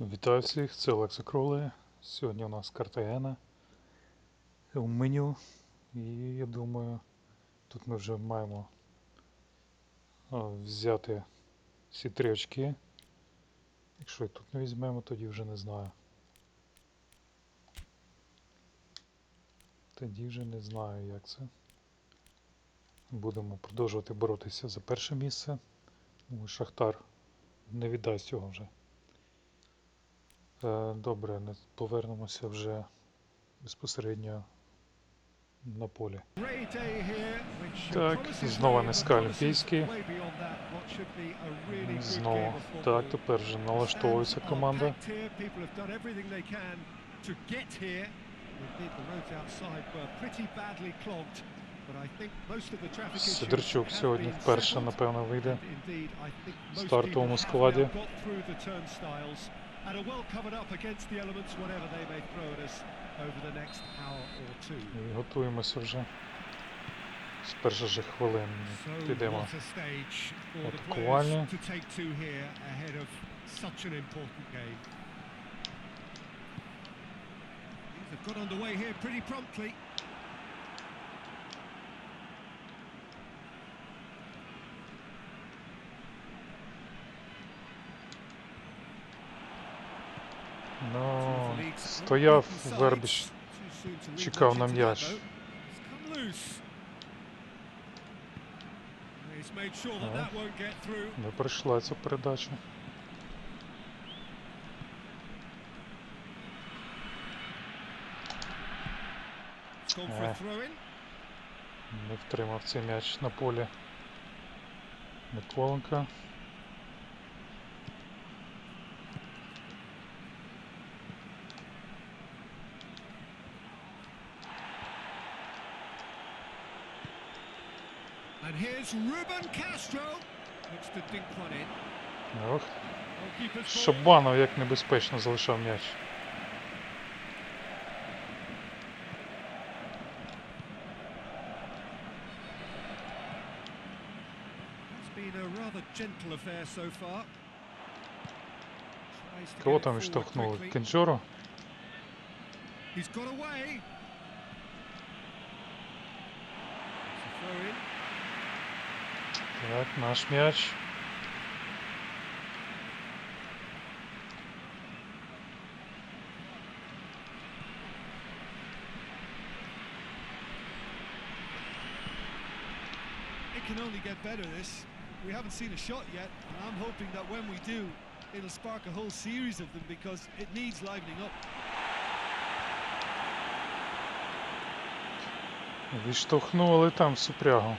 Вітаю всіх, це Олекса Кроли. Сьогодні у нас Картагена у меню. І я думаю, тут ми вже маємо взяти всі три очки. Якщо і тут не візьмемо, тоді вже не знаю. Тоді вже не знаю, як це. Будемо продовжувати боротися за перше місце. Шахтар не віддасть цього вже. Е, Добре, не- повернемося вже безпосередньо на полі. Так, знову низька олімпійський. Знову. Так, тепер вже налаштовується команда. Сидорчук сьогодні вперше, напевно, вийде в стартовому складі. And are well covered up against the elements, whatever they may throw at us over the next hour or two. І готуємося вже з перших же хвилин. So Підемо. what a stage for the Атакувальні. players to take to here ahead of such an important game. Things have got underway here pretty promptly. That Oh. that won't get through. Не пройшла ця передача. Throw-in. Не втримав цей м'яч на полі. Миколенко. And here's Ruben Castro. Looks to dink one in. Ох, Шабанов як небезпечно залишав м'яч. Кого там відштовхнули? Кенджору? He's got away. Так, наш м'яч. It can only get better, this. We haven't seen a shot yet, and I'm hoping that when we do, it'll spark a whole series of them because it needs livening up. Відштовхнули там всю прягу.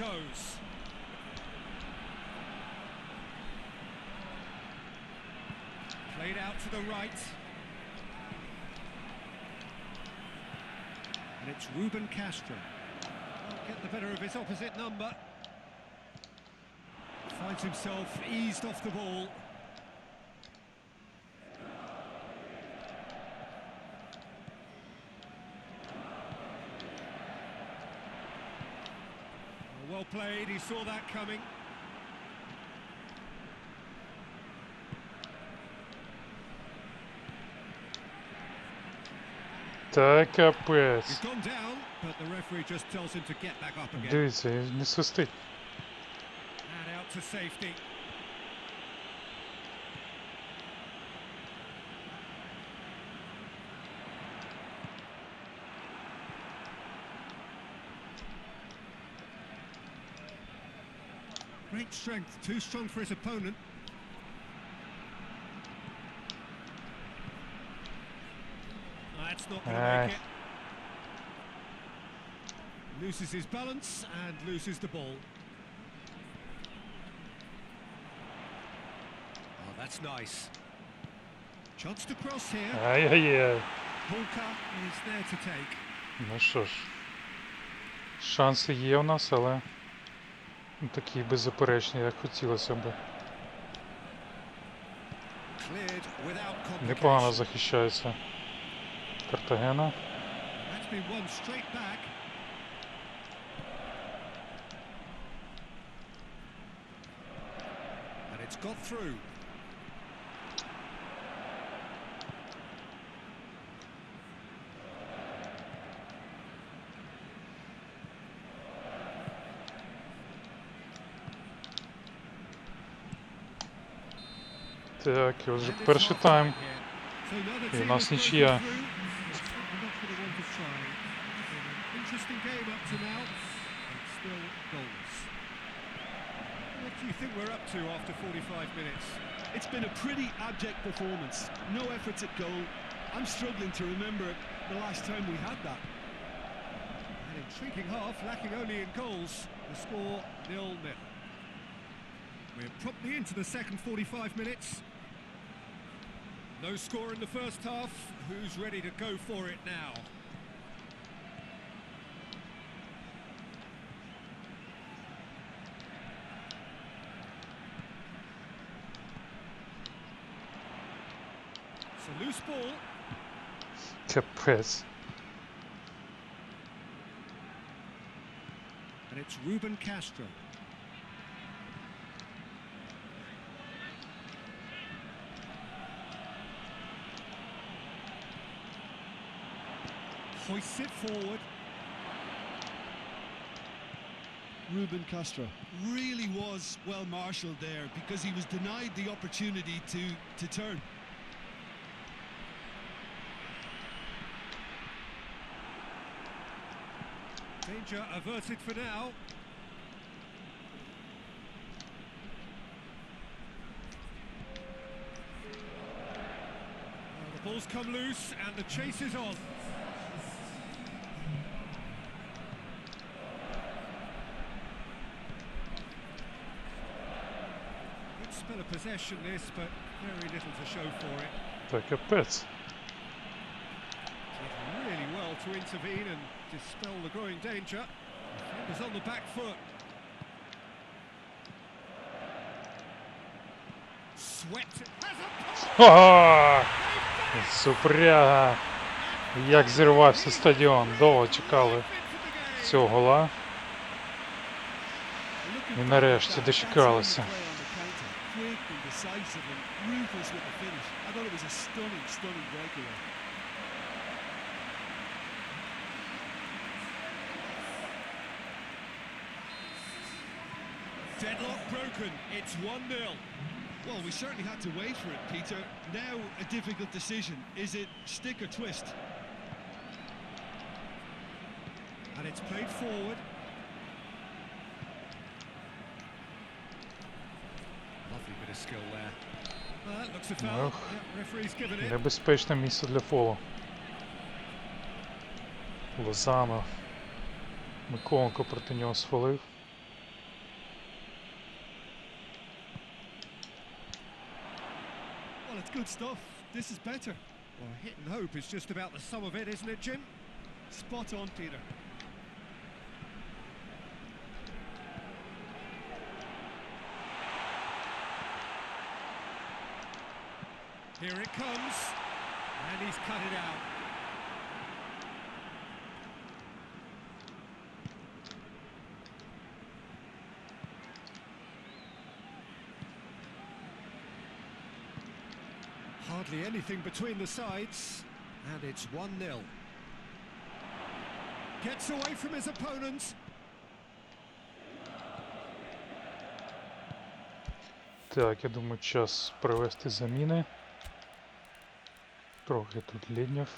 Goes. Played out to the right. And it's Ruben Castro. Won't get the better of his opposite number. Finds himself eased off the ball. Well played, he saw that coming. Та He's капець. gone down, Great strength, too strong for his opponent. That's not going to Aye. make it. Loses his balance and loses the ball. Oh, that's nice. Chance to cross here. Ай-яй-яй. Polka is there to take. Ну що ж. Шанси є у нас, але Ну, такий беззаперечний, як хотілося б. Непогано захищається Картагена. Got through. Interesting game up to now. And still goals. What do you think we're up to after 45 minutes? It's been a pretty abject performance. No efforts at goal. I'm struggling to remember the last time we had that. An intriguing half, lacking only in goals. The score nil-nil. We're promptly into the second 45 minutes. No score in the first half. Who's ready to go for it now? It's a loose ball. Caprice. And it's Ruben Castro. Hoists it forward. Ruben Castro really was well marshalled there because he was denied the opportunity to, to turn. Danger averted for now. The ball's come loose and the chase is on. Та капець. Did really well to intervene and dispel the growing danger. Defenders on the back foot. Swept. Супряга! Як зірвався стадіон. Довго чекали цього гола. І нарешті дочекалися. Decisive and ruthless with the finish. I thought it was a stunning, stunning breakaway. Deadlock broken. It's 1 0. Well, we certainly had to wait for it, Peter. Now a difficult decision. Is it stick or twist? And it's played forward. It. Небезпечне місце для фолу. Лозано. Миколенко проти нього сфолив. Well, it's good stuff. This is better. Well, hit and hope is just about the sum of it, isn't it, Jim? Spot on, Peter. Here it comes. And he's cut it out. Hardly anything between the sides. And it's 1 0. Gets away from his opponents. Так, я думаю, час провести заміни. Трохи тут ліднів.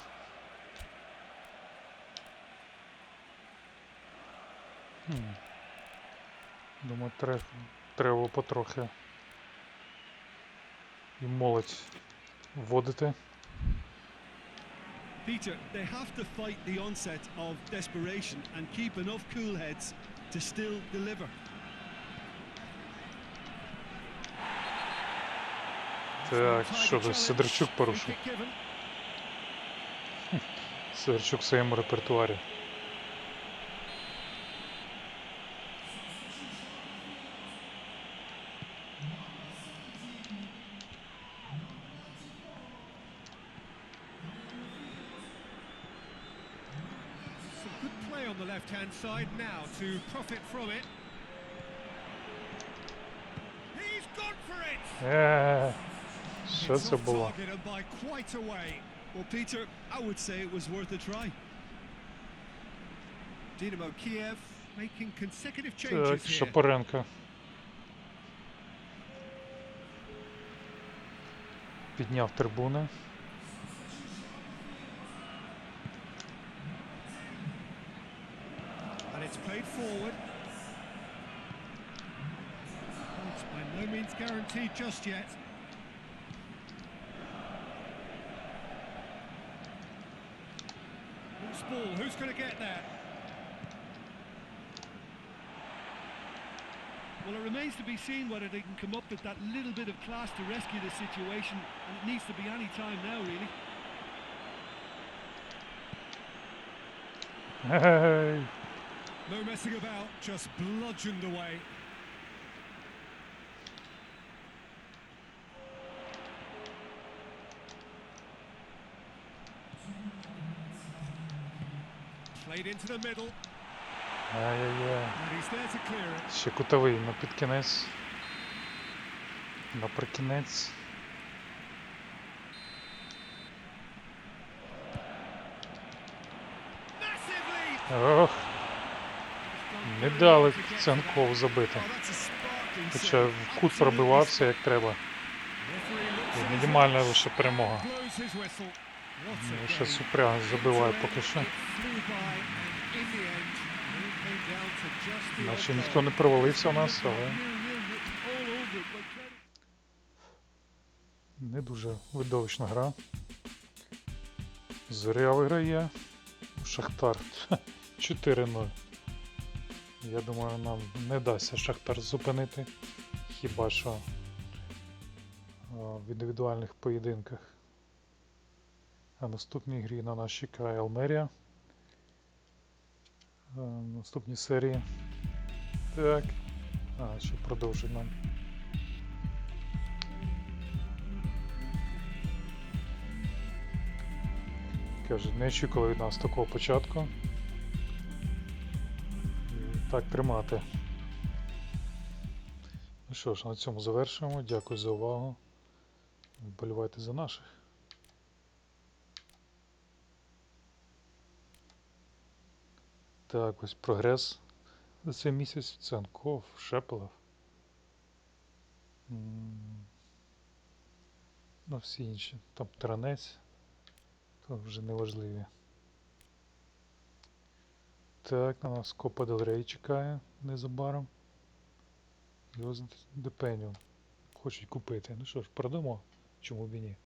Думаю, треба, треба потрохи і молодь вводити. Peter, they have to fight the onset of desperation and keep enough cool heads to still deliver. Так, що ж. Сидорчук порушив. kick given. Сидорчук в своєму репертуарі. Some good play on the left-hand side now to profit from it. He's gone for for it. Е, що It's це off було? target and by quite a way. Well, Peter, I would say it was worth a try. Dynamo Kiev making consecutive Так, changes here. Шапоренко. Підняв трибуни. And it's played forward. It's by no means guaranteed just yet. Loose ball, who's going to get that? Well, it remains to be seen whether they can come up with that little bit of class to rescue the situation, and it needs to be any time now, really. Hey. No messing about, just bludgeoned away. Played into the middle, Ай-яй-яй. he's there to clear it. Ще кутовий на. Наприкінець. Massive lead! Ох, не дали Ценкову забити. Oh, that's a sparkling Хоча save. в кут пробивався як треба. Referee looks at his мінімальна лише перемога. blows his whistle. Ну, Ще game. Забиває поки що. Наче ніхто не провалився у нас, але не дуже видовищна гра. Зоря виграє. Шахтар 4-0. Я думаю, нам не дасться Шахтар зупинити. Хіба що в індивідуальних поєдинках. А наступній грі на нас чекає Алмерія. Наступні серії. Так. А, ще продовжить. Каже, не очікували від нас такого початку. Так тримати. Ну що ж, на цьому завершуємо. Дякую за увагу. Вболівайте за наших. Так, ось прогрес за цей місяць. Ценков, Шепелев. Ну, всі інші. Там Таранець. То вже не важливі. Так, на нас Копа Дел Рей чекає незабаром. І ось Депеню хочуть купити. Ну що ж, продамо, чому б і ні.